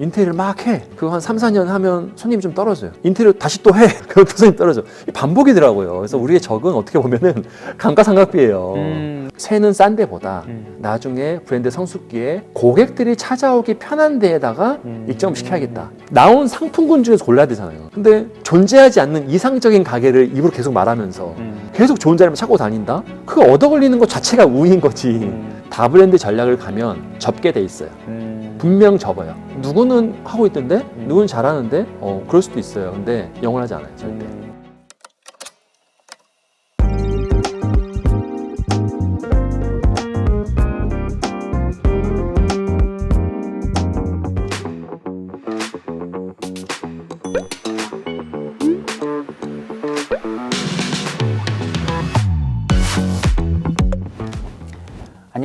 인테리어를 막 해. 그거 한 3, 4년 하면 손님이 좀 떨어져요. 인테리어 다시 또 해. 그럼 또 손님 떨어져. 이 반복이더라고요. 그래서 우리의 적은 어떻게 보면은 감가상각비예요. 음. 새는 싼 데보다 음. 나중에 브랜드 성숙기에 고객들이 찾아오기 편한 데에다가 음. 입점시켜야겠다. 나온 상품군 중에서 골라야 되잖아요. 근데 존재하지 않는 이상적인 가게를 입으로 계속 말하면서 음. 계속 좋은 자리만 찾고 다닌다? 그거 얻어 걸리는 것 자체가 우인 거지. 음. 다브랜드 전략을 가면 접게 돼 있어요. 음. 분명 접어요. 누구는 하고 있던데, 음. 누구는 잘하는데, 어 그럴 수도 있어요. 근데 영원하지 않아요, 절대.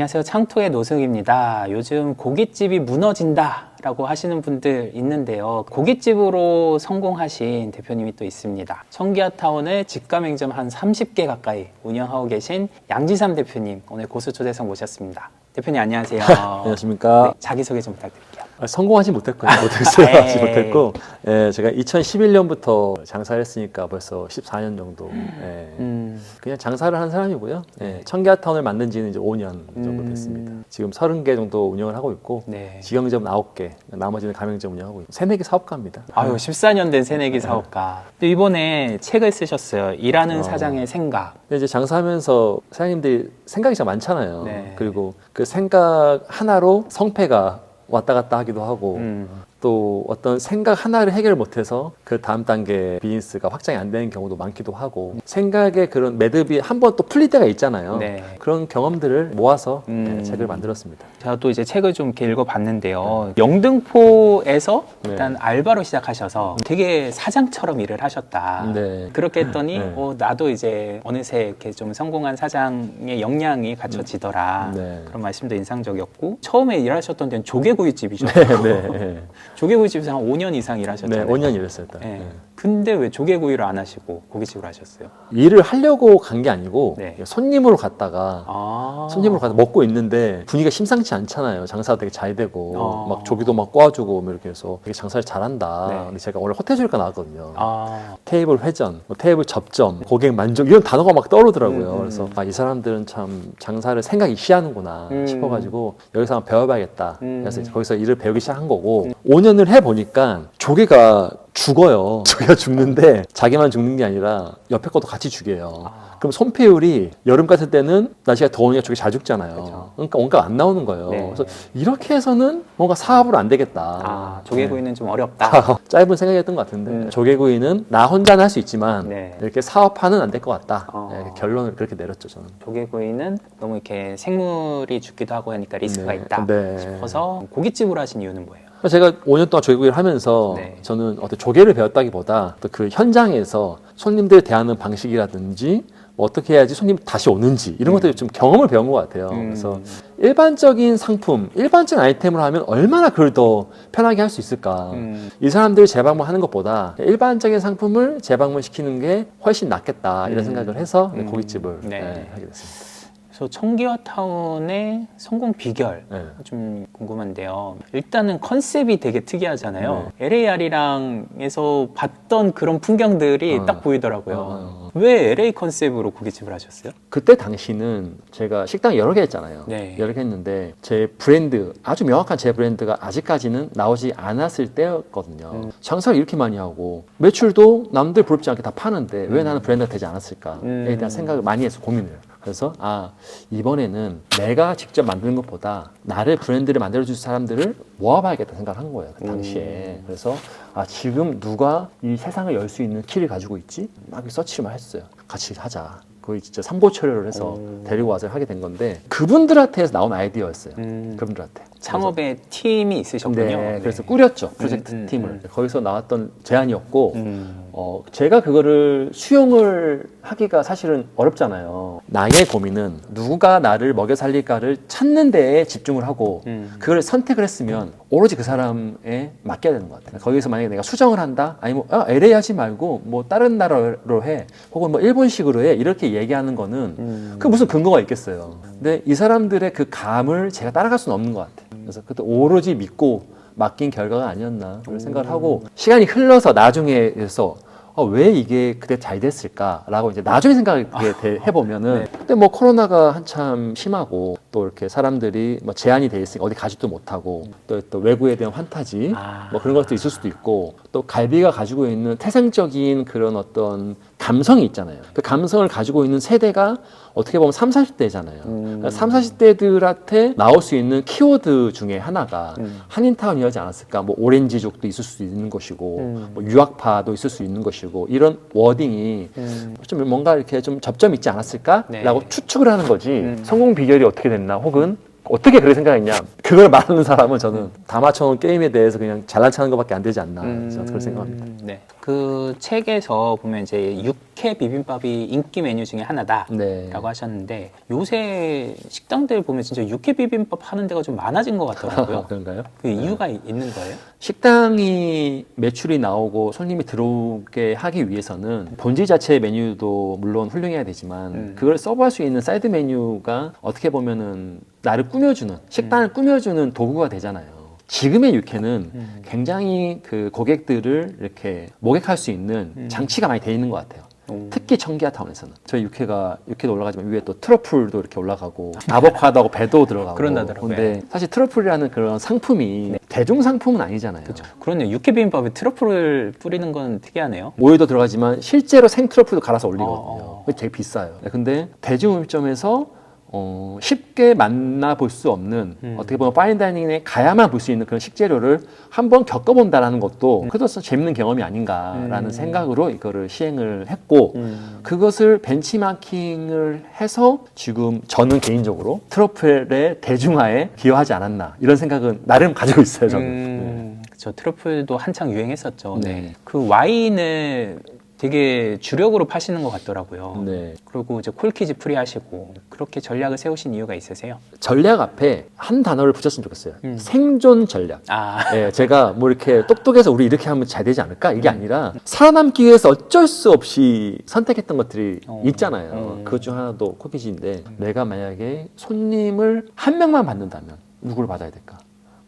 안녕하세요. 창토의 노승입니다. 요즘 고깃집이 무너진다 라고 하시는 분들 있는데요. 고깃집으로 성공하신 대표님이 또 있습니다. 청기아타운에 직가맹점 한 30개 가까이 운영하고 계신 양지삼 대표님 오늘 고수 초대석 모셨습니다. 대표님 안녕하세요. 안녕하십니까. 네, 자기소개 좀 부탁드릴게요. 아, 성공하지 못했고요. 못했어요. 하지 에이. 못했고. 예, 제가 2011년부터 장사를 했으니까 벌써 14년 정도. 예, 음, 그냥 장사를 한 사람이고요. 예, 청계타운을 만든 지는 이제 5년 정도 음. 됐습니다. 지금 30개 정도 운영을 하고 있고, 네. 직영점 9개, 나머지는 가맹점 운영하고 있고, 개 사업가입니다. 아유, 14년 된 새내기 사업가. 또 이번에 책을 쓰셨어요. 일하는 어. 사장의 생각. 근데 이제 장사하면서 사장님들이 생각이 참 많잖아요. 네. 그리고 그 생각 하나로 성패가 왔다 갔다 하기도 하고, 음. 또 어떤 생각 하나를 해결 못해서 그 다음 단계 비즈니스가 확장이 안 되는 경우도 많기도 하고 생각의 그런 매듭이 한 번 또 풀릴 때가 있잖아요. 네. 그런 경험들을 모아서 음. 네, 책을 만들었습니다. 제가 또 이제 책을 좀 이렇게 읽어봤는데요. 영등포에서 네. 일단 알바로 시작하셔서 되게 사장처럼 일을 하셨다. 네. 그렇게 했더니 네. 어, 나도 이제 어느새 이렇게 좀 성공한 사장의 역량이 갖춰지더라. 네. 그런 말씀도 인상적이었고 처음에 일하셨던 데는 조개구이집이죠. 네, 네, 네. 조개구이집에서 한 5년 이상 네, 일하셨잖아요. 5년 일했어요. 일단. 네. 네. 근데 왜 조개구이를 안 하시고 고깃집을 하셨어요? 일을 하려고 간 게 아니고 네. 손님으로 갔다가 아. 손님으로 가서 먹고 있는데 분위기가 심상치 않잖아요. 장사가 되게 잘 되고 어. 막 조기도 막 꼬아주고 뭐 이렇게 해서 되게 장사를 잘한다. 네. 근데 제가 원래 호텔 조리과 나왔거든요. 아. 테이블 회전, 뭐 테이블 접점, 고객 만족 이런 단어가 막 떠오르더라고요. 음, 음, 그래서 음. 아, 이 사람들은 참 장사를 생각이 희하는구나 음. 싶어가지고 여기서 한번 배워봐야겠다. 음. 그래서 거기서 일을 배우기 시작한 거고 5년 을 해보니까 조개가 죽어요. 조개가 죽는데 자기만 죽는 게 아니라 옆에 것도 같이 죽여요. 아. 그럼 손폐율이 여름 같을 때는 날씨가 더우니까 조개 잘 죽잖아요. 그쵸. 그러니까 원가가 안 나오는 거예요. 네. 그래서 이렇게 해서는 뭔가 사업으로 안 되겠다. 아, 조개구이는 좀 어렵다. 아, 짧은 생각이었던 것 같은데 음. 조개구이는 나 혼자는 할 수 있지만 네. 이렇게 사업화는 안 될 것 같다. 어. 네, 결론을 그렇게 내렸죠 저는. 조개구이는 너무 이렇게 생물이 죽기도 하고 하니까 리스크가 네. 있다 네. 싶어서 고깃집으로 하신 이유는 뭐예요? 제가 5년 동안 조개구이 를 하면서 네. 저는 어떤 조개를 배웠다기보다 또 그 현장에서 손님들 대하는 방식이라든지 뭐 어떻게 해야지 손님 다시 오는지 이런 음. 것들을 좀 경험을 배운 것 같아요. 음. 그래서 일반적인 상품, 일반적인 아이템으로 하면 얼마나 그걸 더 편하게 할 수 있을까. 음. 이 사람들 재방문 하는 것보다 일반적인 상품을 재방문 시키는 게 훨씬 낫겠다 이런 음. 생각을 해서 음. 고깃집을 네. 네, 하게 됐습니다. 그래서 청기와 타운의 성공 비결 네. 좀 궁금한데요. 일단은 컨셉이 되게 특이하잖아요. 네. LAR이랑에서 봤던 그런 풍경들이 어. 딱 보이더라고요. 어. 왜 LA 컨셉으로 고깃집을 하셨어요? 그때 당시는 제가 식당 여러 개 했잖아요. 네. 여러 개 했는데 제 브랜드 아주 명확한 제 브랜드가 아직까지는 나오지 않았을 때였거든요. 음. 장사를 이렇게 많이 하고 매출도 남들 부럽지 않게 다 파는데 왜 나는 브랜드가 되지 않았을까에 음. 대한 생각을 많이 해서 고민을. 그래서 아 이번에는 내가 직접 만드는 것보다 나를 브랜드를 만들어줄 사람들을 모아봐야겠다 생각을 한 거예요 그 당시에. 음. 그래서 아 지금 누가 이 세상을 열 수 있는 키를 가지고 있지? 막 서치를 했어요. 같이 하자 거의 진짜 삼보철회를 해서 음. 데리고 와서 하게 된 건데 그분들한테 서 나온 아이디어였어요 음. 그분들한테 창업에 팀이 있으셨군요. 네, 그래서 꾸렸죠 프로젝트 음, 음, 팀을 음. 거기서 나왔던 제안이었고 음. 어, 제가 그거를 수용을 하기가 사실은 어렵잖아요. 나의 고민은 누가 나를 먹여 살릴까를 찾는 데에 집중을 하고 음. 그걸 선택을 했으면 오로지 그 사람에 맡겨야 되는 것 같아요. 거기서 만약에 내가 수정을 한다? 아니면 아, LA 하지 말고 뭐 다른 나라로 해. 혹은 뭐 일본식으로 해. 이렇게 얘기하는 거는 음. 그 무슨 근거가 있겠어요. 근데 이 사람들의 그 감을 제가 따라갈 수는 없는 것 같아요. 그래서 그때 오로지 믿고 맡긴 결과가 아니었나 그런 생각을 하고 시간이 흘러서 나중에서 어, 왜 이게 그때 잘 됐을까라고 이제 나중에 생각을 그게 돼- 해보면은 그때 뭐 코로나가 한참 심하고 또 이렇게 사람들이 뭐 제한이 돼 있으니까 어디 가지도 못하고 또, 또 외구에 대한 환타지 아. 뭐 그런 것도 있을 수도 있고 또 갈비가 가지고 있는 태생적인 그런 어떤 감성이 있잖아요. 그 감성을 가지고 있는 세대가 어떻게 보면 3, 40대잖아요. 음. 3, 40대들한테 나올 수 있는 키워드 중에 하나가 음. 한인타운이었지 않았을까? 뭐 오렌지족도 있을 수 있는 것이고 음. 뭐 유학파도 있을 수 있는 것이고 이런 워딩이 음. 좀 뭔가 이렇게 좀 접점 있지 않았을까라고 네. 추측을 하는 거지 음. 성공 비결이 어떻게 됐나? 혹은 어떻게 그렇게 생각했냐 그걸 말하는 사람은 저는 다 맞춰놓은 게임에 대해서 그냥 잘난 차는 것밖에 안 되지 않나 저는 그런 생각합니다. 음, 네. 그 책에서 보면 이제 육회 비빔밥이 인기 메뉴 중에 하나다. 네. 라고 하셨는데 요새 식당들 보면 진짜 육회 비빔밥 하는 데가 좀 많아진 것 같더라고요. 그런가요? 그 이유가 이- 있는 거예요? 식당이 매출이 나오고 손님이 들어오게 하기 위해서는 본질 자체의 메뉴도 물론 훌륭해야 되지만 음. 그걸 서브할 수 있는 사이드 메뉴가 어떻게 보면은 나를 꾸 며주는 식단을 꾸며주는 도구가 되잖아요. 지금의 육회는 음. 굉장히 그 고객들을 이렇게 목액할 수 있는 음. 장치가 많이 돼 있는 것 같아요. 음. 특히 청기아타운에서는 저희 육회가 육회도 올라가지만 위에 또 트러플도 이렇게 올라가고 아보카도하고 배도 들어가고 그런다더라고요. 근데 사실 트러플이라는 그런 상품이 대중 상품은 아니잖아요. 그렇죠. 그렇네요. 육회 비빔밥에 트러플을 뿌리는 건 특이하네요. 오일도 들어가지만 실제로 생 트러플도 갈아서 올리거든요. 어. 그게 되게 비싸요. 네, 근데 대중 음식점에서 어, 쉽게 만나볼 수 없는 음. 어떻게 보면 파인다이닝에 가야만 볼 수 있는 그런 식재료를 한번 겪어본다라는 것도 그것도 재밌는 경험이 아닌가라는 음. 생각으로 이거를 시행을 했고 음. 그것을 벤치마킹을 해서 지금 저는 개인적으로 트러플의 대중화에 기여하지 않았나 이런 생각은 나름 가지고 있어요 저는. 음, 그렇죠. 트러플도 한창 유행했었죠. 네. 그 와인을 되게 주력으로 파시는 것 같더라고요. 네. 그리고 이제 콜키즈 프리 하시고 그렇게 전략을 세우신 이유가 있으세요? 전략 앞에 한 단어를 붙였으면 좋겠어요. 음. 생존 전략. 아, 예, 제가 뭐 이렇게 똑똑해서 우리 이렇게 하면 잘 되지 않을까? 이게 아니라 살아남기 위해서 어쩔 수 없이 선택했던 것들이 어. 있잖아요. 음. 그것 중 하나도 코키지인데 내가 만약에 손님을 한 명만 받는다면 누구를 받아야 될까?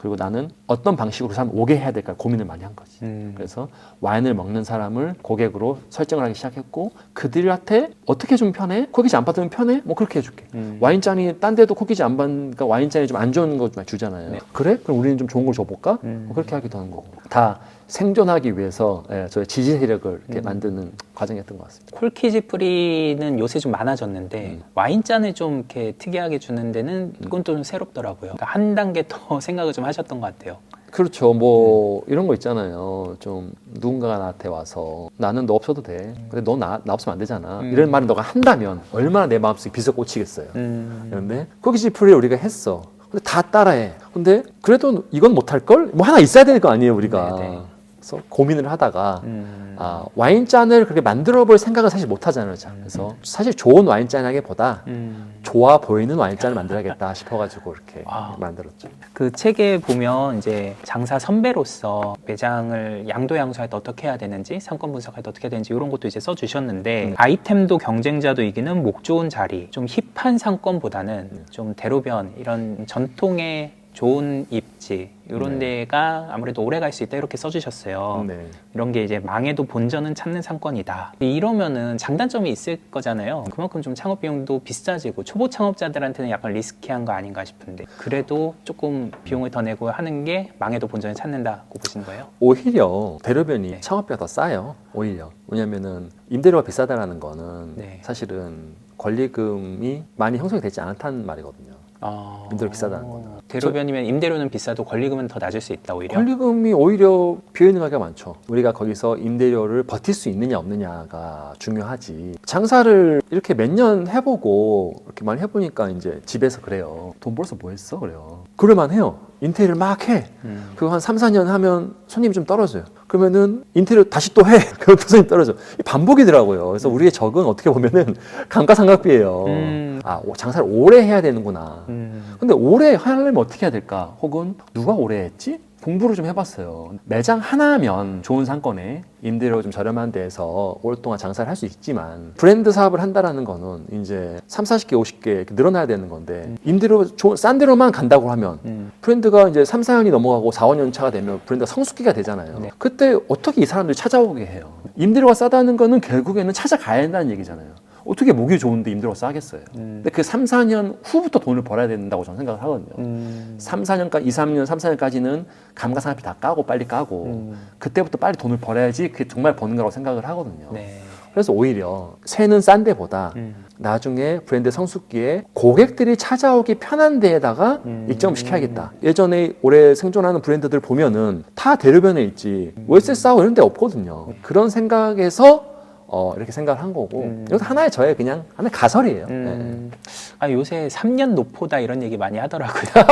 그리고 나는 어떤 방식으로 사람 오게 해야 될까 고민을 많이 한 거지. 음. 그래서 와인을 먹는 사람을 고객으로 설정을 하기 시작했고 그들한테 어떻게 좀 편해? 코키지 안 받으면 편해? 뭐 그렇게 해줄게. 음. 와인잔이 딴 데도 코키지 안 받으니까 와인잔이 좀 안 좋은 거좀 주잖아요. 네. 그래? 그럼 우리는 좀 좋은 걸 줘볼까? 음. 뭐 그렇게 하기도 하는 거고. 다 생존하기 위해서 예, 저의 지지 세력을 이렇게 음. 만드는 과정이었던 것 같습니다. 콜키즈 프리는 요새 좀 많아졌는데 음. 와인잔을 좀 이렇게 특이하게 주는 데는 그건 좀 새롭더라고요. 그러니까 한 단계 더 생각을 좀 하셨던 것 같아요. 그렇죠. 뭐 이런 거 있잖아요. 좀 누군가가 나한테 와서 나는 너 없어도 돼. 근데 너 나 나 없으면 안 되잖아. 음. 이런 말을 너가 한다면 얼마나 내 마음속에 비서 꽂히겠어요. 음. 그런데 코키지 프리 우리가 했어. 근데 다 따라해. 근데 그래도 이건 못할 걸? 뭐 하나 있어야 될거 아니에요, 우리가. 네, 네. 그래서 고민을 하다가 음. 아, 와인잔을 그렇게 만들어 볼 생각은 사실 못 하잖아요. 자. 그래서 사실 좋은 와인잔하기보다 음. 좋아 보이는 와인잔을 만들어야겠다 싶어가지고 이렇게 아. 만들었죠. 그 책에 보면 이제 장사 선배로서 매장을 양도양수할 때 어떻게 해야 되는지 상권 분석할 때 어떻게 해야 되는지 이런 것도 이제 써주셨는데 네. 아이템도 경쟁자도 이기는 목 좋은 자리 좀 힙한 상권보다는 네. 좀 대로변 이런 전통의 좋은 입지 이런 네. 데가 아무래도 오래 갈 수 있다 이렇게 써주셨어요. 네. 이런 게 이제 망해도 본전은 찾는 상권이다. 이러면은 장단점이 있을 거잖아요. 그만큼 좀 창업 비용도 비싸지고 초보 창업자들한테는 약간 리스키한 거 아닌가 싶은데 그래도 조금 비용을 더 내고 하는 게 망해도 본전을 찾는다고 보시는 거예요? 오히려 대로변이 네. 창업비가 더 싸요. 오히려 왜냐면은 임대료가 비싸다라는 거는 네. 사실은 권리금이 많이 형성이 되지 않다는 말이거든요. 아... 임대료 비싸다는 거는. 대로변이면 임대료는 비싸도 권리금은 더 낮을 수 있다 오히려. 권리금이 오히려 비어있는 가게가 많죠. 우리가 거기서 임대료를 버틸 수 있느냐 없느냐가 중요하지. 장사를 이렇게 몇 년 해보고 이렇게 많이 해보니까 이제 집에서 그래요. 돈 벌어서 뭐 했어? 그래요. 그럴만 해요. 인테리어를 막 해. 음. 그거 한 3, 4년 하면 손님이 좀 떨어져요. 그러면은 인테리어 다시 또 해. 그럼 또 손님 떨어져. 이 반복이더라고요. 그래서 우리의 적은 어떻게 보면은 감가상각비예요. 음. 아, 오- 장사를 오래 해야 되는구나. 음. 근데 오래 하려면 어떻게 해야 될까? 혹은 누가 오래 했지? 공부를 좀 해봤어요. 매장 하나면 좋은 상권에 임대료 좀 저렴한 데에서 오랫동안 장사를 할 수 있지만 브랜드 사업을 한다라는 거는 이제 3, 40개, 50개 이렇게 늘어나야 되는 건데 임대료 좋은 싼 데로만 간다고 하면 음. 브랜드가 이제 3, 4년이 넘어가고 4, 5년 차가 되면 브랜드가 성숙기가 되잖아요. 네. 그때 어떻게 이 사람들이 찾아오게 해요? 임대료가 싸다는 거는 결국에는 찾아가야 된다는 얘기잖아요. 어떻게 목이 좋은데 임대료가 싸겠어요? 음. 근데 그 3, 4년 후부터 돈을 벌어야 된다고 저는 생각을 하거든요. 음. 3, 4년까지, 2, 3년, 3, 4년까지는 감가상각비 다 까고 빨리 까고 음. 그때부터 빨리 돈을 벌어야지 그게 정말 버는 거라고 생각을 하거든요. 네. 그래서 오히려 세는 싼 데보다 음. 나중에 브랜드 성숙기에 고객들이 찾아오기 편한 데에다가 음. 입점시켜야겠다. 예전에 오래 생존하는 브랜드들 보면은 다 대로변에 있지 월세 싸고 이런 데 없거든요. 그런 생각에서 어, 이렇게 생각을 한 거고 음. 이것도 하나의 저의 그냥 하나의 가설이에요. 음. 아, 요새 3년 노포다 이런 얘기 많이 하더라고요. 네.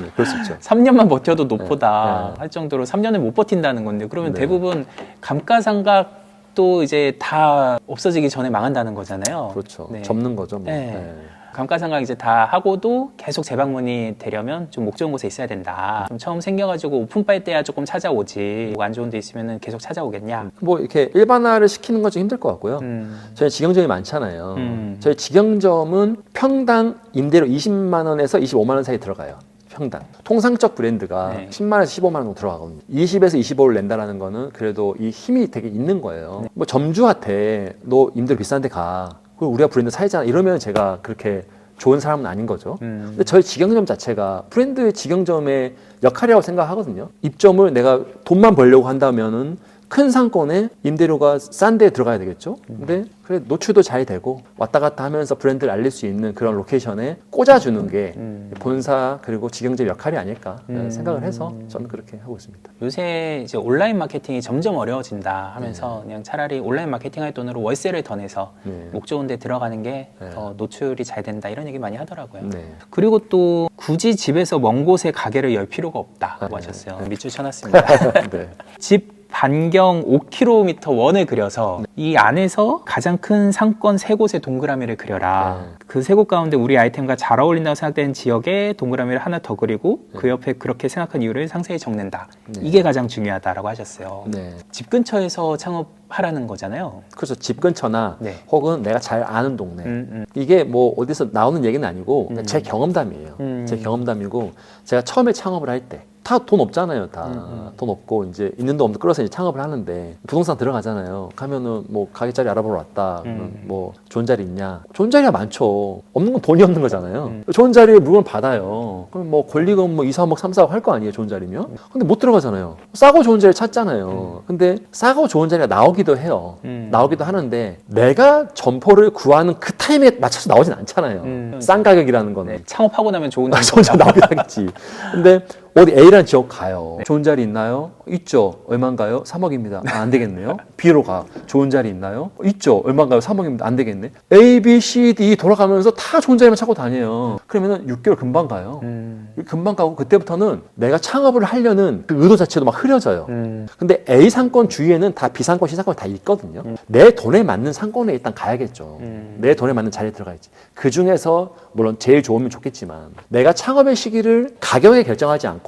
네, 그럴 수 있죠. 3년만 버텨도 노포다 네, 네. 할 정도로 3년을 못 버틴다는 건데 그러면 네. 대부분 감가상각 도 이제 다 없어지기 전에 망한다는 거잖아요. 그렇죠. 네. 접는 거죠. 뭐. 네. 네. 감가상각 이제 다 하고도 계속 재방문이 되려면 좀 목 좋은 곳에 있어야 된다. 좀 처음 생겨가지고 오픈바이 때야 조금 찾아오지. 뭐안 좋은 데 있으면 계속 찾아오겠냐. 뭐 이렇게 일반화를 시키는 건 좀 힘들 것 같고요. 음. 저희 직영점이 많잖아요. 음. 저희 직영점은 평당 임대료 20만 원에서 25만 원 사이 들어가요. 평당. 통상적 브랜드가 네. 10만 원에서 15만 원 정도 들어가거든요. 20에서 25를 낸다라는 거는 그래도 이 힘이 되게 있는 거예요. 네. 뭐 점주한테 너 임대료 비싼 데 가. 그리고 우리가 브랜드 사이잖아. 이러면 제가 그렇게 좋은 사람은 아닌 거죠. 음. 근데 저희 직영점 자체가 브랜드 직영점의 역할이라고 생각하거든요. 입점을 내가 돈만 벌려고 한다면은 큰 상권에 임대료가 싼 데에 들어가야 되겠죠. 근데 그래 노출도 잘 되고 왔다 갔다 하면서 브랜드를 알릴 수 있는 그런 로케이션에 꽂아주는 게 음. 본사 그리고 직영점 역할이 아닐까 음. 생각을 해서 저는 그렇게 하고 있습니다. 요새 이제 온라인 마케팅이 점점 어려워진다 하면서 그냥 차라리 온라인 마케팅 할 돈으로 월세를 더 내서 네. 목 좋은 데 들어가는 게 네. 더 노출이 잘 된다 이런 얘기 많이 하더라고요. 네. 그리고 또 굳이 집에서 먼 곳에 가게를 열 필요가 없다고 네. 하셨어요. 밑줄 쳐놨습니다. 네. 집 반경 5km 원을 그려서 이 안에서 가장 큰 상권 세 곳의 동그라미를 그려라. 네. 그세 곳 가운데 우리 아이템과 잘 어울린다고 생각되는 지역에 동그라미를 하나 더 그리고 그 옆에 그렇게 생각한 이유를 상세히 적는다. 네. 이게 가장 중요하다라고 하셨어요. 네. 집 근처에서 창업 하라는 거잖아요. 그래서 집 근처나 네. 혹은 내가 잘 아는 동네 음, 음. 이게 뭐 어디서 나오는 얘기는 아니고 음. 제 경험담이에요. 음. 제 경험담이고 제가 처음에 창업을 할 때 다 돈 없잖아요. 다 음, 돈 없고 이제 있는 돈 없는 끌어서 이제 창업을 하는데 부동산 들어가잖아요. 가면은 뭐 가게 자리 알아보러 왔다. 음. 뭐 좋은 자리 있냐? 좋은 자리가 많죠. 없는 건 돈이 없는 거잖아요. 음. 좋은 자리에 물건 받아요. 그럼 뭐 권리금 뭐 2, 3억, 3, 4억 할 거 아니에요. 좋은 자리면. 근데 못 들어가잖아요. 싸고 좋은 자리 찾잖아요. 근데 싸고 좋은 자리가 나오기 도 해요. 음. 나오기도 하는데 내가 점포를 구하는 그 타임에 맞춰서 나오진 않잖아요. 음. 싼 가격이라는 거는. 네, 창업하고 나면 좋은 아, 데저 혼자 나오긴 하겠지. 근데 어디 A라는 지역 가요. 좋은 자리 있나요? 있죠. 얼마인가요? 3억입니다. 아, 안 되겠네요. B로 가. 좋은 자리 있나요? 있죠. 얼마인가요? 3억입니다. 안 되겠네. A, B, C, D 돌아가면서 다 좋은 자리만 찾고 다녀요. 그러면은 6개월 금방 가요. 음. 금방 가고 그때부터는 내가 창업을 하려는 그 의도 자체도 막 흐려져요. 음. 근데 A 상권 주위에는 다 B 상권, C 상권이 다 있거든요. 내 돈에 맞는 상권에 일단 가야겠죠. 음. 내 돈에 맞는 자리에 들어가야지. 그 중에서 물론 제일 좋으면 좋겠지만 내가 창업의 시기를 가격에 결정하지 않고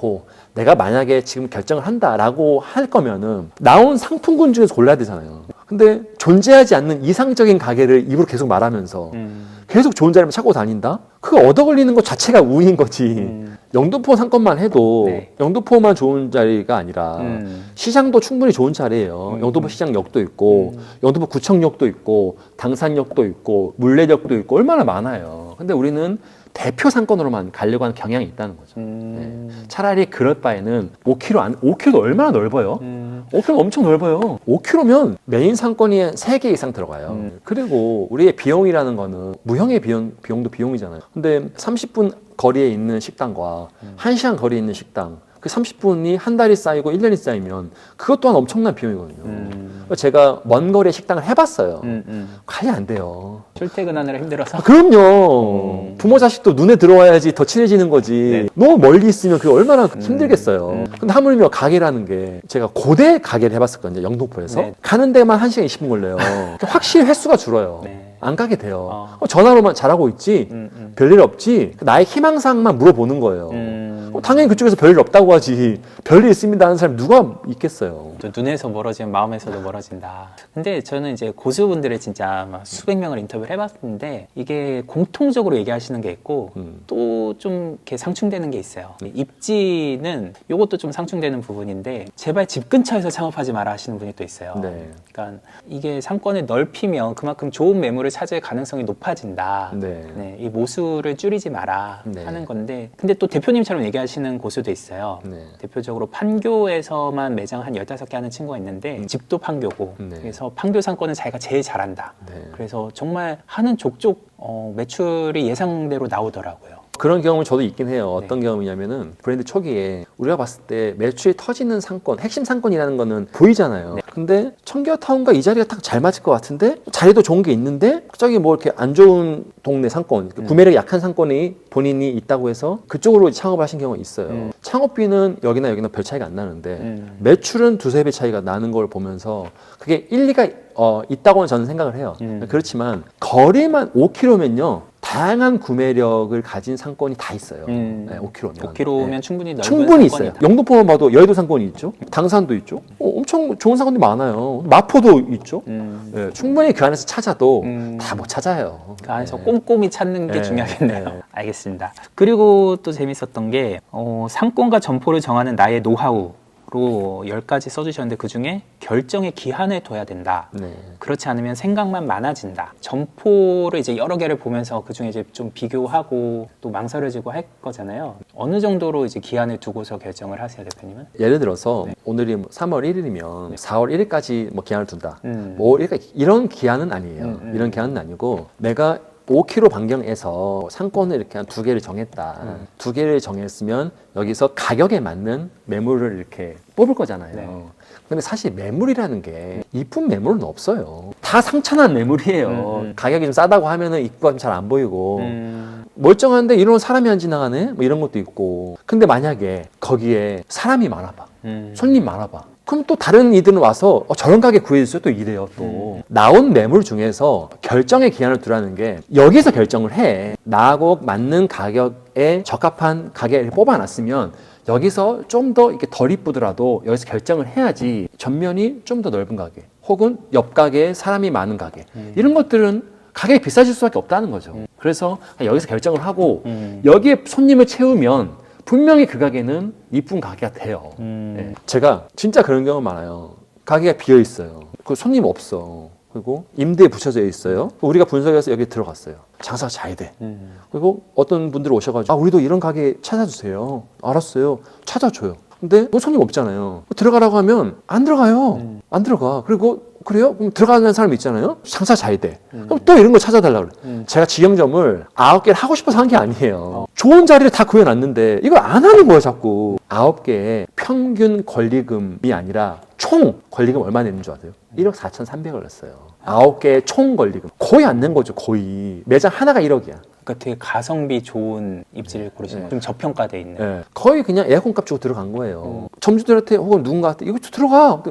내가 만약에 지금 결정을 한다라고 할 거면은 나온 상품군 중에서 골라야 되잖아요. 근데 존재하지 않는 이상적인 가게를 입으로 계속 말하면서 음. 계속 좋은 자리만 찾고 다닌다? 그거 얻어 걸리는 것 자체가 우인 거지. 음. 영등포 상권만 해도 네. 영등포만 좋은 자리가 아니라 음. 시장도 충분히 좋은 자리예요. 음. 영등포 시장역도 있고 영등포 구청역도 있고 당산역도 있고 물레역도 있고 얼마나 많아요. 근데 우리는 대표 상권으로만 가려고 하는 경향이 있다는 거죠. 음. 차라리 그럴 바에는 5km 안 5km도 얼마나 넓어요? 음. 5km 엄청 넓어요. 5km면 메인 상권이 3개 이상 들어가요. 음. 그리고 우리의 비용이라는 거는 무형의 비용, 비용도 비용이잖아요. 근데 30분 거리에 있는 식당과 음. 1시간 거리에 있는 식당, 그 30분이 한 달이 쌓이고 1년이 쌓이면 그것 또한 엄청난 비용이거든요. 음. 제가 먼 거리에 식당을 해봤어요. 음. 음. 관리 안 돼요. 출퇴근하느라 힘들어서 아, 그럼요. 음. 부모 자식도 눈에 들어와야지 더 친해지는 거지. 네. 너무 멀리 있으면 그게 얼마나 힘들겠어요. 음. 근데 하물며 가게라는 게 제가 고대 가게를 해봤었거든요. 영등포에서. 네. 가는 데만 1시간 20분 걸려요. 확실히 횟수가 줄어요. 네. 안 가게 돼요. 어. 어, 전화로만 잘하고 있지. 음. 음. 별일 없지. 나의 희망사항만 물어보는 거예요. 음. 어, 당연히 그쪽에서 별일 없다고 하지. 별일 있습니다 하는 사람 누가 있겠어요. 또 눈에서 멀어지면 마음에서도 멀어진다. 근데 저는 이제 고수분들을 진짜 막 수백 명을 인터뷰를 해봤는데 이게 공통적으로 얘기하시는 게 있고 음. 또 좀 이렇게 상충되는 게 있어요. 입지는 이것도 좀 상충되는 부분인데 제발 집 근처에서 창업하지 마라 하시는 분이 또 있어요. 네. 그러니까 이게 상권을 넓히면 그만큼 좋은 매물을 찾을 가능성이 높아진다. 네. 네, 이 모수를 줄이지 마라 네. 하는 건데 근데 또 대표님처럼 얘기 하시는 고수도 있어요. 네. 대표적으로 판교에서만 매장 한 15개 하는 친구가 있는데 집도 판교고 네. 그래서 판교 상권은 자기가 제일 잘한다. 네. 그래서 정말 하는 족족 어, 매출이 예상대로 나오더라고요. 그런 경험은 저도 있긴 해요. 네. 어떤 경험이냐면은 브랜드 초기에 우리가 봤을 때 매출이 터지는 상권, 핵심 상권이라는 거는 보이잖아요. 네. 근데 청계타운과 이 자리가 딱 잘 맞을 것 같은데 자리도 좋은 게 있는데 갑자기 뭐 이렇게 안 좋은 동네 상권, 음. 구매력이 약한 상권이 본인이 있다고 해서 그쪽으로 창업을 하신 경우가 있어요. 음. 창업비는 여기나 여기나 별 차이가 안 나는데 음. 매출은 두세 배 차이가 나는 걸 보면서 그게 일리가 어, 있다고는 저는 생각을 해요. 음. 그렇지만 거리만 5km면요. 다양한 구매력을 가진 상권이 다 있어요. 음. 네, 5km면. 5km면 충분히 넓은 충분히 있어요. 상권이다. 영등포만 봐도 여의도 상권이 있죠. 당산도 있죠. 어, 엄청 좋은 상권이 많아요. 마포도 있죠. 음. 네, 충분히 그 안에서 찾아도 음. 다 못 찾아요. 그 안에서 네. 꼼꼼히 찾는 게 네. 중요하겠네요. 네. 알겠습니다. 그리고 또 재밌었던 게 어, 상권과 점포를 정하는 나의 노하우 로 10가지 써주셨는데 그 중에 결정의 기한을 둬야 된다. 네. 그렇지 않으면 생각만 많아진다. 점포를 이제 여러 개를 보면서 그 중에 이제 좀 비교하고 또 망설여지고 할 거잖아요. 어느 정도로 이제 기한을 두고서 결정을 하세요, 대표님은? 예를 들어서 네. 오늘이 뭐 3월 1일이면 4월 1일까지 뭐 기한을 둔다. 음. 뭐 이렇게 이런 기한은 아니에요. 음, 음. 이런 기한은 아니고 내가 5km 반경에서 상권을 이렇게 한 두 개를 정했다. 음. 두 개를 정했으면 여기서 가격에 맞는 매물을 이렇게 뽑을 거잖아요. 네. 근데 사실 매물이라는 게 이쁜 매물은 없어요. 다 상찬한 매물이에요. 음, 음. 가격이 좀 싸다고 하면은 입구가 잘 안 보이고 음, 멀쩡한데 이런 사람이 안 지나가네? 뭐 이런 것도 있고. 근데 만약에 거기에 사람이 많아봐. 음. 손님 많아봐. 그럼 또 다른 이들은 와서 어, 저런 가게 구해주세요 또 이래요 또 음. 나온 매물 중에서 결정의 기한을 두라는 게 여기서 결정을 해 나하고 맞는 가격에 적합한 가게를 뽑아놨으면 여기서 좀 더 이렇게 덜 이쁘더라도 여기서 결정을 해야지 전면이 좀 더 넓은 가게 혹은 옆 가게에 사람이 많은 가게 음. 이런 것들은 가격이 비싸질 수밖에 없다는 거죠 그래서 여기서 결정을 하고 음. 여기에 손님을 채우면 분명히 그 가게는 이쁜 가게가 돼요 음. 예. 제가 진짜 그런 경우 많아요. 가게가 비어 있어요. 그 손님 없어. 그리고 임대에 붙여져 있어요. 우리가 분석해서 여기 들어갔어요. 장사가 잘 돼. 음. 그리고 어떤 분들이 오셔가지고 아 우리도 이런 가게 찾아주세요. 알았어요. 찾아줘요. 근데 뭐 손님 없잖아요. 들어가라고 하면 안 들어가요. 음. 안 들어가. 그리고 그래요? 그럼 들어가는 사람 있잖아요. 장사 잘 돼. 음. 그럼 또 이런 거 찾아달라 그래. 음. 제가 지형점을 아홉 개를 하고 싶어서 한 게 아니에요. 좋은 자리를 다 구해놨는데 이걸 안 하는 거예요, 자꾸. 아홉 개의 평균 권리금이 아니라 총 권리금 얼마 내는 줄 아세요? 1억 4,300을 냈어요. 아홉 개의 총 권리금. 거의 안 낸 거죠, 거의. 매장 하나가 1억이야. 그러니까 되게 가성비 좋은 입지를 고르시는 네. 좀 저평가돼 있는. 예. 거의 그냥 에어컨 값 주고 들어간 거예요. 음. 점주들한테 혹은 누군가한테 이거 좀 들어가.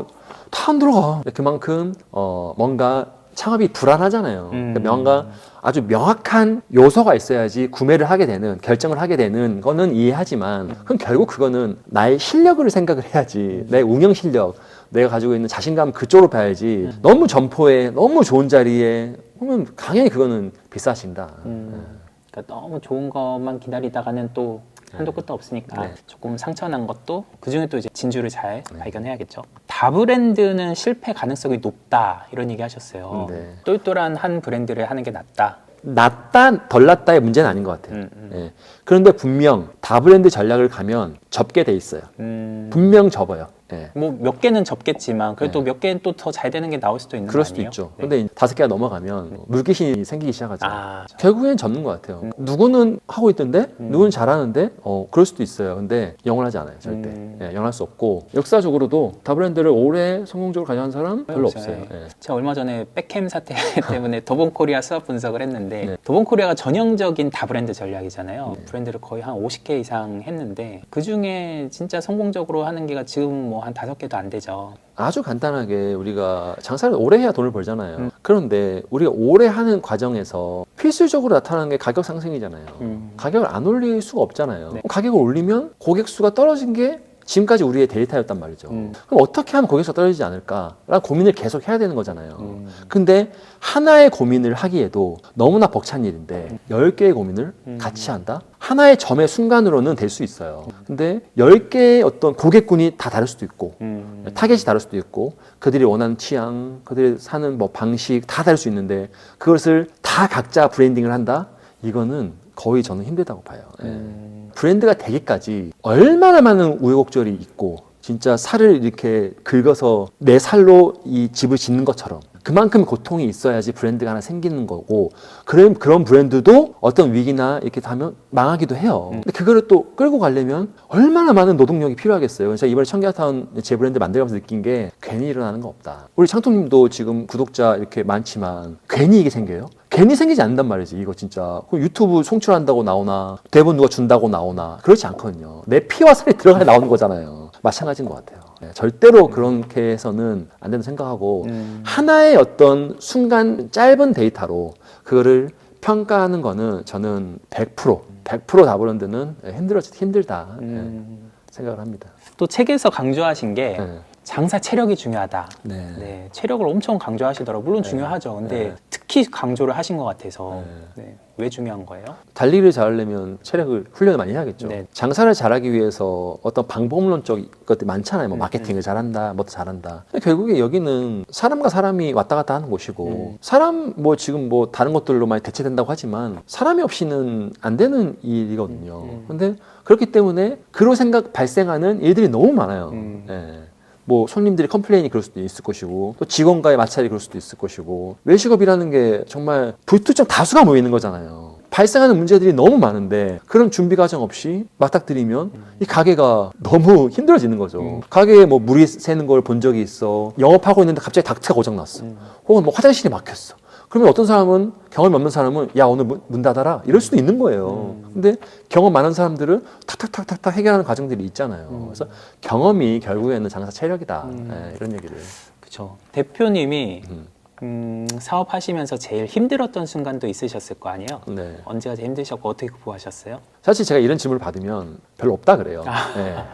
다 안 들어가. 그만큼 어 뭔가 창업이 불안하잖아요. 음. 그러니까 뭔가 아주 명확한 요소가 있어야지 구매를 하게 되는 결정을 하게 되는 거는 이해하지만 그럼 결국 그거는 나의 실력을 생각을 해야지 내 운영 실력 내가 가지고 있는 자신감 그쪽으로 봐야지 너무 점포에 너무 좋은 자리에 그러면 당연히 그거는 비싸진다. 음. 그러니까 너무 좋은 것만 기다리다가는 또 한도 끝도 없으니까 네. 조금 상처난 것도 그 중에 또 이제 진주를 잘 발견해야겠죠. 다브랜드는 실패 가능성이 높다 이런 얘기 하셨어요. 네. 똘똘한 한 브랜드를 하는 게 낫다. 낫다 덜 낫다의 문제는 아닌 것 같아요. 음, 음. 예. 그런데 분명 다브랜드 전략을 가면 접게 돼 있어요. 음, 분명 접어요. 예. 뭐몇 개는 접겠지만 그래도 네. 몇 개는 또 더 잘 되는 게 나올 수도 있는 그럴 거 수도 아니에요? 있죠. 네. 근데 이 다섯 개가 넘어가면 물귀신이 생기기 시작하죠. 아, 결국엔 접는 것 같아요. 음. 누구는 하고 있던데, 음. 누구는 잘하는데, 어, 그럴 수도 있어요. 근데 영원하지 않아요, 절대. 음. 예, 영원할 수 없고, 역사적으로도 다브랜드를 오래 성공적으로 가져간 사람 별로 없어요. 없어요. 예. 제가 얼마 전에 백햄 사태 때문에 더본 코리아 수업 분석을 했는데 네. 더본 코리아가 전형적인 다브랜드 전략이잖아요. 네. 브랜드를 거의 한 50개 이상 했는데 그 중에 진짜 성공적으로 하는 게가 지금 뭐뭐 한 다섯 개도 안 되죠. 아주 간단하게 우리가 장사를 오래 해야 돈을 벌잖아요. 음. 그런데 우리가 오래 하는 과정에서 필수적으로 나타나는 게 가격 상승이잖아요. 음. 가격을 안 올릴 수가 없잖아요. 네. 가격을 올리면 고객 수가 떨어진 게 지금까지 우리의 데이터였단 말이죠. 음. 그럼 어떻게 하면 고객 수가 떨어지지 않을까라는 고민을 계속 해야 되는 거잖아요. 음. 근데 하나의 고민을 하기에도 너무나 벅찬 일인데 열 10개의 고민을 음. 같이 한다? 하나의 점의 순간으로는 될 수 있어요. 근데 10개의 어떤 고객군이 다 다를 수도 있고 음. 타겟이 다를 수도 있고 그들이 원하는 취향, 그들이 사는 뭐 방식 다 다를 수 있는데 그것을 다 각자 브랜딩을 한다? 이거는 거의 저는 힘들다고 봐요. 예. 음. 브랜드가 되기까지 얼마나 많은 우여곡절이 있고 진짜 살을 이렇게 긁어서 내 살로 이 집을 짓는 것처럼 그만큼 고통이 있어야지 브랜드가 하나 생기는 거고 그런 그런 브랜드도 어떤 위기나 이렇게 하면 망하기도 해요. 근데 그거를 또 끌고 가려면 얼마나 많은 노동력이 필요하겠어요. 그래서 이번에 청계타운 제 브랜드 만들면서 느낀 게 괜히 일어나는 거 없다. 우리 창통님도 지금 구독자 이렇게 많지만 괜히 이게 생겨요? 괜히 생기지 않는단 말이지 이거 진짜 그 유튜브 송출한다고 나오나 대본 누가 준다고 나오나 그렇지 않거든요 내 피와 살이 들어가야 나오는 거잖아요 마찬가지인 것 같아요 네, 절대로 그렇게 해서는 안 된다고 생각하고 음. 하나의 어떤 순간 짧은 데이터로 그거를 평가하는 거는 저는 100% 100% 다브랜드는 힘들어 힘들다 네, 음. 생각을 합니다 또 책에서 강조하신 게 네. 장사 체력이 중요하다. 네. 네, 체력을 엄청 강조하시더라고요. 물론 중요하죠. 근데 네. 특히 강조를 하신 것 같아서 네. 네. 왜 중요한 거예요? 달리기를 잘하려면 체력을 훈련을 많이 해야겠죠. 네. 장사를 잘하기 위해서 어떤 방법론적 것들 많잖아요. 뭐 음, 마케팅을 잘한다, 뭐도 잘한다. 결국에 여기는 사람과 사람이 왔다 갔다 하는 곳이고 음. 사람 뭐 지금 뭐 다른 것들로 많이 대체된다고 하지만 사람이 없이는 안 되는 일이거든요. 음, 음. 근데 그렇기 때문에 그로 생각 발생하는 일들이 너무 많아요. 음. 예. 뭐 손님들이 컴플레인이 그럴 수도 있을 것이고 또 직원과의 마찰이 그럴 수도 있을 것이고 외식업이라는 게 정말 불특정 다수가 모이는 거잖아요. 발생하는 문제들이 너무 많은데 그런 준비 과정 없이 맞닥뜨리면 이 가게가 너무 힘들어지는 거죠. 음. 가게에 뭐 물이 새는 걸 본 적이 있어. 영업하고 있는데 갑자기 닥트가 고장 났어. 음. 혹은 뭐 화장실이 막혔어. 그러면 어떤 사람은 경험이 없는 사람은 야 오늘 문, 문 닫아라 이럴 수도 있는 거예요. 음. 근데 경험 많은 사람들은 탁탁탁탁탁 해결하는 과정들이 있잖아요. 음. 그래서 경험이 결국에는 장사 체력이다 음. 예, 이런 얘기를. 그렇죠. 대표님이 음. 음, 사업하시면서 제일 힘들었던 순간도 있으셨을 거 아니에요? 네. 언제가 제일 힘드셨고 어떻게 극복하셨어요? 사실 제가 이런 질문을 받으면 별로 없다 그래요. 아.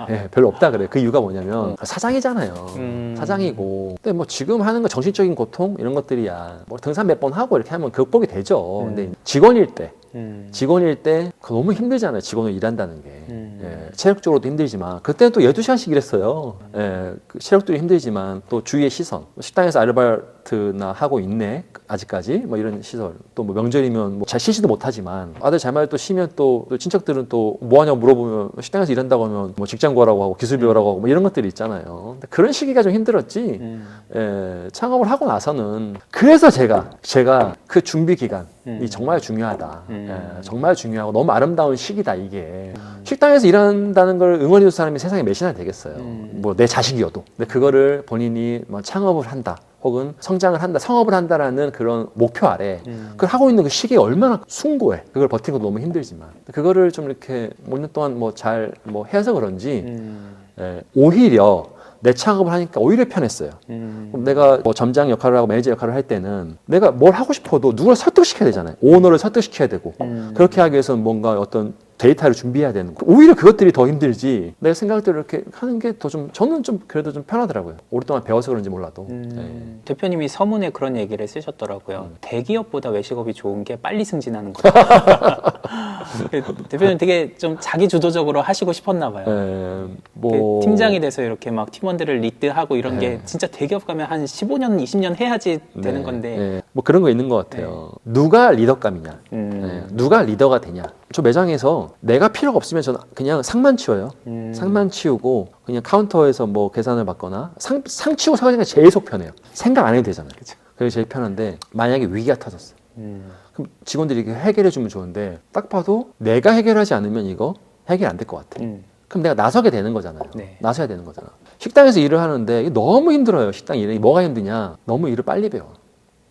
예, 예, 별로 없다 그래요. 그 이유가 뭐냐면 사장이잖아요. 음. 사장이고. 근데 뭐 지금 하는 거 정신적인 고통 이런 것들이야. 뭐 등산 몇 번 하고 이렇게 하면 극복이 되죠. 음. 근데 직원일 때 음. 직원일 때 너무 힘들잖아요. 직원으로 일한다는 게. 음. 예, 체력적으로도 힘들지만 그때는 또 12시간씩 일했어요. 예, 그 체력도 힘들지만 또 주위의 시선. 식당에서 아르바이트나 하고 있네. 아직까지 뭐 이런 시설. 또 뭐 명절이면 뭐 잘 쉬지도 못하지만 아들 잘말 또 쉬면 또, 또 친척들은 또 뭐 하냐고 물어보면 식당에서 일한다고 하면 뭐 직장 구하라고 하고 기술 배우라고 하고 뭐 이런 것들이 있잖아요. 그런 시기가 좀 힘들었지. 음. 예, 창업을 하고 나서는 그래서 제가 제가 그 준비 기간이 음. 정말 중요하다. 음. 예, 정말 중요하고 너무 아름다운 시기다 이게. 식당에서 일한다는 걸 응원해줄 사람이 세상에 몇이나 되겠어요. 음. 뭐내 자식이어도. 근데 그거를 본인이 뭐 창업을 한다. 혹은 성장을 한다, 성업을 한다라는 그런 목표 아래 음. 그걸 하고 있는 그 시기가 얼마나 숭고해. 그걸 버티는 것도 너무 힘들지만 그거를 좀 이렇게 5년 동안 뭐잘뭐 해서 그런지 음. 예, 오히려 내 창업을 하니까 오히려 편했어요. 음. 그럼 내가 뭐 점장 역할을 하고 매니저 역할을 할 때는 내가 뭘 하고 싶어도 누굴 설득시켜야 되잖아요. 오너를 설득시켜야 되고 음. 그렇게 하기 위해서는 뭔가 어떤 데이터를 준비해야 되는 거. 오히려 그것들이 더 힘들지. 내가 생각대로 이렇게 하는 게 더 좀 저는 좀 그래도 좀 편하더라고요. 오랫동안 배워서 그런지 몰라도. 음. 네. 대표님이 서문에 그런 얘기를 쓰셨더라고요. 음. 대기업보다 외식업이 좋은 게 빨리 승진하는 거예요. 대표님 되게 좀 자기 주도적으로 하시고 싶었나 봐요. 예, 그뭐 팀장이 돼서 이렇게 막 팀원들을 리드하고 이런 게 네. 진짜 대기업 가면 한 15년, 20년 해야지 되는 네, 건데. 네. 뭐 그런 거 있는 것 같아요. 누가 리더감이냐. 음. 네, 누가 리더가 되냐. 저 매장에서 내가 필요가 없으면 저는 그냥 상만 치워요. 음. 상만 치우고 그냥 카운터에서 뭐 계산을 받거나 상, 상 치고 사가는 게 제일 속 편해요. 생각 안 해도 되잖아요. 그쵸. 그게 제일 편한데 만약에 위기가 터졌어. 음. 그럼 직원들이 이렇게 해결해 주면 좋은데 딱 봐도 내가 해결하지 않으면 이거 해결 안 될 것 같아. 음. 그럼 내가 나서게 되는 거잖아요. 네. 나서야 되는 거잖아. 식당에서 일을 하는데 너무 힘들어요. 식당 일이 뭐가 힘드냐? 너무 일을 빨리 배워.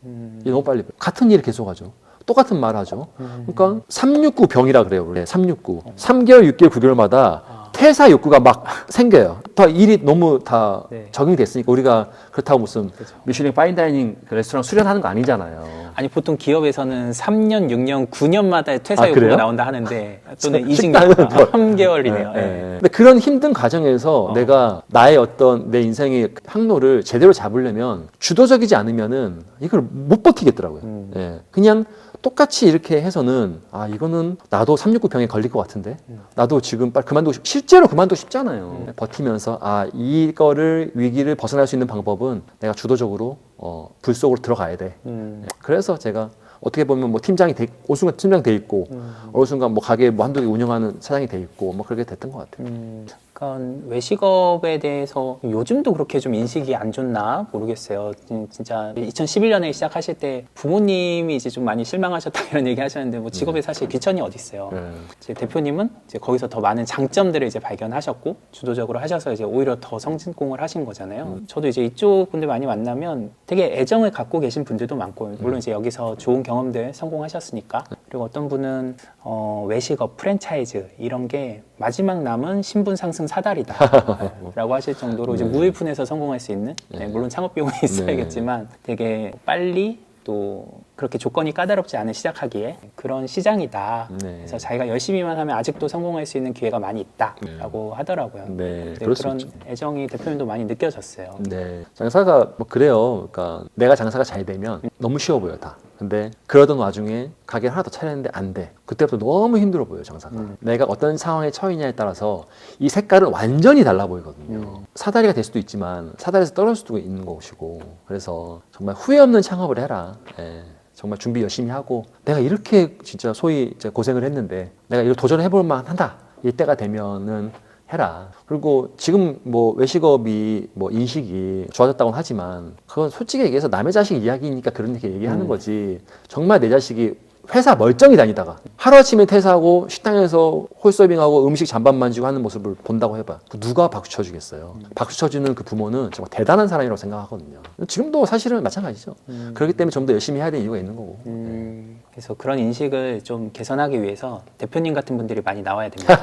음. 너무 빨리 배워. 같은 일을 계속 하죠. 똑같은 말 하죠. 음. 그러니까 369 병이라 그래요. 원래 369. 3개월, 6개월, 9개월마다 아. 퇴사 욕구가 막 생겨요. 더 일이 너무 다 네. 적용이 됐으니까 우리가 그렇다고 무슨 그죠. 미슐랭 파인다이닝 그 레스토랑 수련하는 거 아니잖아요. 아니 보통 기업에서는 3년, 6년, 9년마다 퇴사 아, 요구가 그래요? 나온다 하는데 또는 이직 식당은 요구가 더- 3개월이네요. 예, 예. 근데 그런 힘든 과정에서 어. 내가 나의 어떤 내 인생의 항로를 제대로 잡으려면 주도적이지 않으면은 이걸 못 버티겠더라고요. 음. 예. 그냥 똑같이 이렇게 해서는 아 이거는 나도 369 병에 걸릴 것 같은데 음. 나도 지금 빨리 그만두고 싶, 실제로 그만두고 싶잖아요. 버티면서 아 이거를 위기를 벗어날 수 있는 방법은 내가 주도적으로 어, 불 속으로 들어가야 돼. 음. 그래서 제가 어떻게 보면 뭐 팀장이 돼, 어느 순간 팀장 돼 있고 음. 어느 순간 뭐 가게 뭐 한두 개 운영하는 사장이 돼 있고 뭐 그렇게 됐던 것 같아요. 음, 약간 외식업에 대해서 요즘도 그렇게 좀 인식이 안 좋나 모르겠어요. 진- 진짜 2011년에 시작하실 때 부모님이 이제 좀 많이 실망하셨다 이런 얘기 하셨는데 뭐 직업에 사실 귀천이 어디 있어요. 네. 이제 대표님은 이제 거기서 더 많은 장점들을 이제 발견하셨고 주도적으로 하셔서 이제 오히려 더 성진공을 하신 거잖아요. 저도 이제 이쪽 분들 많이 만나면 되게 애정을 갖고 계신 분들도 많고 물론 이제 여기서 좋은 경험들 성공하셨으니까 그리고 어떤 분은 어, 외식업 프랜차이즈 이런 게 마지막 남은 신분 상승 사다리다라고 하실 정도로 이제 무일푼에서 성공할 수 있는 네, 물론 창업 비용이 있어야겠지만 되게 빨리 또 그렇게 조건이 까다롭지 않은 시작하기에 그런 시장이다. 네. 그래서 자기가 열심히만 하면 아직도 성공할 수 있는 기회가 많이 있다라고 하더라고요. 네, 네, 그럴 수 그런. 애정이 대표님도 많이 느껴졌어요. 네, 장사가 뭐 그래요. 그러니까 내가 장사가 잘 되면 너무 쉬워 보여 다. 근데 그러던 와중에 가게를 하나 더 차렸는데 안 돼. 그때부터 너무 힘들어 보여 장사가. 음. 내가 어떤 상황에 처했냐에 따라서 이 색깔은 완전히 달라 보이거든요. 음. 사다리가 될 수도 있지만 사다리에서 떨어질 수도 있는 것이고. 그래서 정말 후회 없는 창업을 해라. 예. 정말 준비 열심히 하고 내가 이렇게 진짜 소위 고생을 했는데 내가 이걸 도전해 볼 만하다. 이때가 되면은 해라. 그리고 지금 뭐 외식업이 뭐 인식이 좋아졌다고는 하지만 그건 솔직히 얘기해서 남의 자식 이야기니까 그런 얘기 얘기하는 음. 거지. 정말 내 자식이 회사 멀쩡히 다니다가 하루아침에 퇴사하고 식당에서 홀서빙하고 음식 잔반 만지고 하는 모습을 본다고 해봐. 그 누가 박수 쳐주겠어요. 박수 쳐주는 그 부모는 정말 대단한 사람이라고 생각하거든요. 지금도 사실은 마찬가지죠. 음. 그렇기 때문에 좀 더 열심히 해야 되는 이유가 있는 거고. 음, 그래서 그런 인식을 좀 개선하기 위해서 대표님 같은 분들이 많이 나와야 됩니다.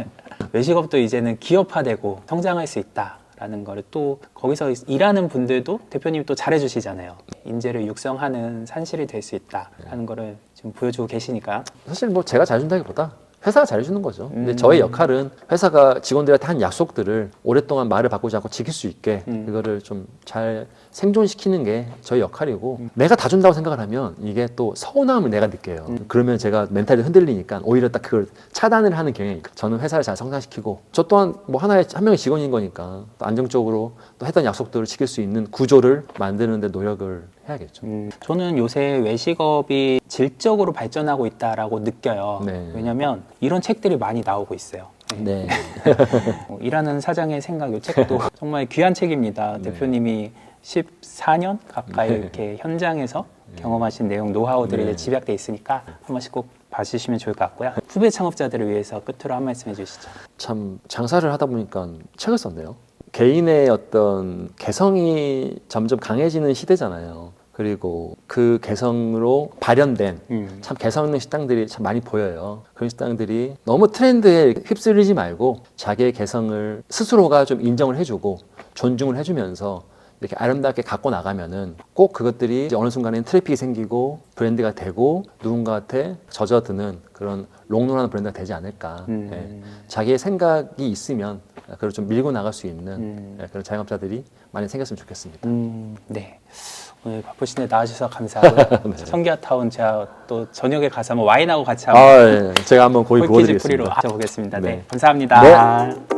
외식업도 이제는 기업화되고 성장할 수 있다 라는 거를 또 거기서 일하는 분들도 대표님이 또 잘해주시잖아요. 인재를 육성하는 산실이 될 수 있다라는 거를 지금 보여주고 계시니까 사실 뭐 제가 잘해준다기보다 회사가 잘해주는 거죠. 근데 음. 저의 역할은 회사가 직원들한테 한 약속들을 오랫동안 말을 바꾸지 않고 지킬 수 있게 음. 그거를 좀 잘 생존시키는 게 저의 역할이고 내가 다 준다고 생각을 하면 이게 또 서운함을 내가 느껴요. 음. 그러면 제가 멘탈이 흔들리니까 오히려 딱 그걸 차단을 하는 경향이 있고 저는 회사를 잘 성장시키고 저 또한 뭐 하나의 한 명의 직원인 거니까 또 안정적으로 또 했던 약속들을 지킬 수 있는 구조를 만드는 데 노력을 해야겠죠. 음, 저는 요새 외식업이 질적으로 발전하고 있다라고 느껴요. 네. 왜냐하면 이런 책들이 많이 나오고 있어요. 네. 네. 어, 일하는 사장의 생각 이 책도 정말 귀한 책입니다. 대표님이 14년 가까이 네. 이렇게 현장에서 경험하신 내용 노하우들이 네. 이제 집약돼 있으니까 한 번씩 꼭 봐주시면 좋을 것 같고요. 후배 창업자들을 위해서 끝으로 한 말씀 해주시죠. 참 장사를 하다 보니까 책을 썼네요. 개인의 어떤 개성이 점점 강해지는 시대잖아요. 그리고 그 개성으로 발현된 음. 참 개성 있는 식당들이 참 많이 보여요. 그런 식당들이 너무 트렌드에 휩쓸리지 말고 자기의 개성을 스스로가 좀 인정을 해주고 존중을 해주면서 이렇게 아름답게 갖고 나가면은 꼭 그것들이 이제 어느 순간엔 트래픽이 생기고 브랜드가 되고 누군가한테 젖어드는 그런 롱런하는 브랜드가 되지 않을까. 음. 예. 자기의 생각이 있으면 그걸 좀 밀고 나갈 수 있는 음. 예, 그런 자영업자들이 많이 생겼으면 좋겠습니다. 음, 네. 오늘 바쁘신데 나와주셔서 감사하고요. 네. 청기아타운 제가 또 저녁에 가서 한번 와인하고 같이 한번 아, 예. 제가 한번 홀키즈 보여드리겠습니다. 프리로 하셔보겠습니다. 네. 네. 감사합니다. 네.